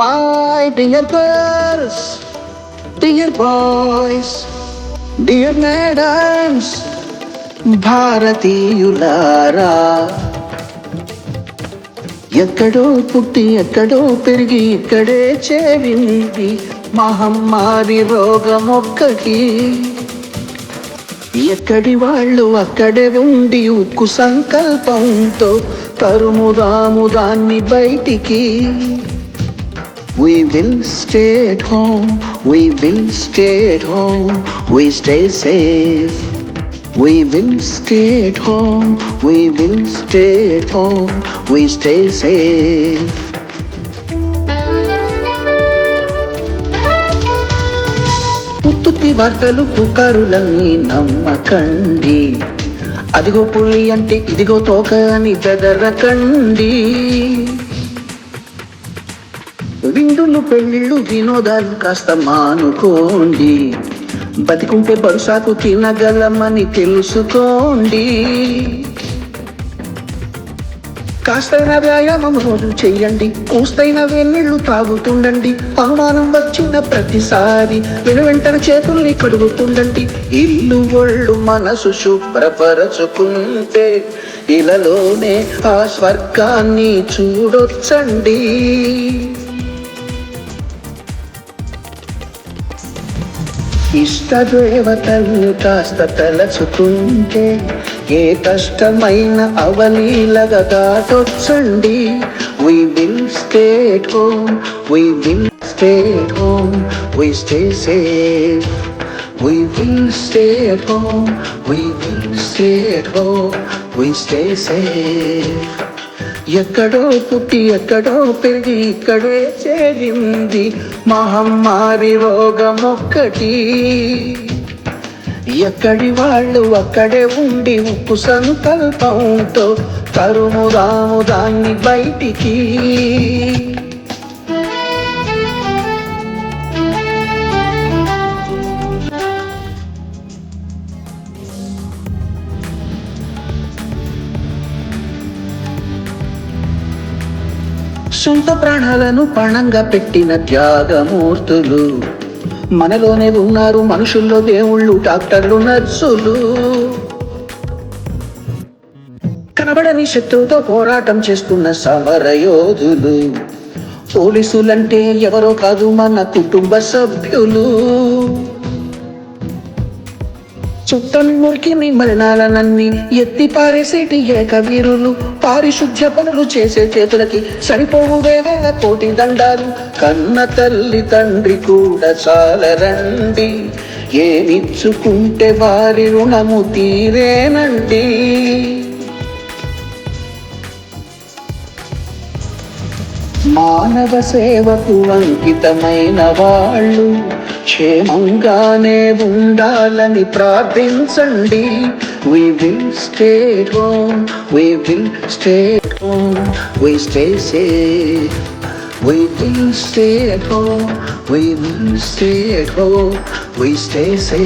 my dear girls, dear boys, dear madams, భారతీయులారా ఎక్కడో పుట్టి ఎక్కడో పెరిగి ఇక్కడే చేరింది మహమ్మారి రోగం ఎక్కడి వాళ్ళు అక్కడే ఉండి ఉక్కు సంకల్పంతో తరుముదాము దాన్ని బయటికి. We will stay at home, we will stay at home, we stay safe. We will stay at home, we will stay at home, we stay safe. పుట్టుతి వార్తలు పుకారులన్నీ నమ్మకండి అదిగో పులి అంటే ఇదిగో తోక అని బెదరకండి విందులు పెళ్ళిళ్ళు వినోదాలు కాస్త మానుకోండి. బతికుంటే బరుసాకు తినగలమని తెలుసుకోండి. కాస్తైన వ్యాయామం రోజు చెయ్యండి కూస్తైన వెన్నీళ్ళు తాగుతుండండి. అవమానం వచ్చిన ప్రతిసారి వెను వెంటనే చేతుల్ని కడుగుతుండండి. ఇల్లు ఒళ్ళు మనసు శుభ్రపరచుకుంటే ఇలలోనే ఆ స్వర్గాన్ని చూడొచ్చండి. ఇష్ట ఇష్టదేవతలు కాస్త తలచుకుంటే ఏ కష్టమైన అవలీలగా దాటొచ్చండి we will stay at home we will stay at home we stay safe we will stay at home we will stay at home we stay safe ఎక్కడో పుట్టి ఎక్కడో పెరిగి ఇక్కడే చేరింది మహమ్మారి రోగం ఒక్కటి ఎక్కడి వాళ్ళు అక్కడే ఉండి ఉప్పు సంకల్పంతో తరుముదాము దాన్ని బయటికి. సొంత ప్రాణాలను పణంగా పెట్టిన త్యాగమూర్తులు. మనలోనే ఉన్నారు మనుషుల్లో దేవుళ్ళు డాక్టర్లు నర్సులు. కనబడని శత్రువుతో పోరాటం చేస్తున్న సమరయోధులు. పోలీసులంటే ఎవరో కాదు మన కుటుంబ సభ్యులు. చుట్టని మురికి మరణాలనన్ని ఎత్తి పారేసేటి ఏకవీరులు పారిశుద్ధ్య పనులు చేసే చేతులకి సరిపోవు వేవేల కోటి దండాలు. కన్న తల్లి తండ్రి కూడా చాలరండి. ఏమిచ్చుకుంటే వారి రుణము తీరేనండి. మానవ సేవకు అంకితమైన వాళ్ళు క్షేమంగానే ఉండాలని ప్రార్థించండి. We will stay home we will stay home we stay safe we will stay home we will stay home we stay safe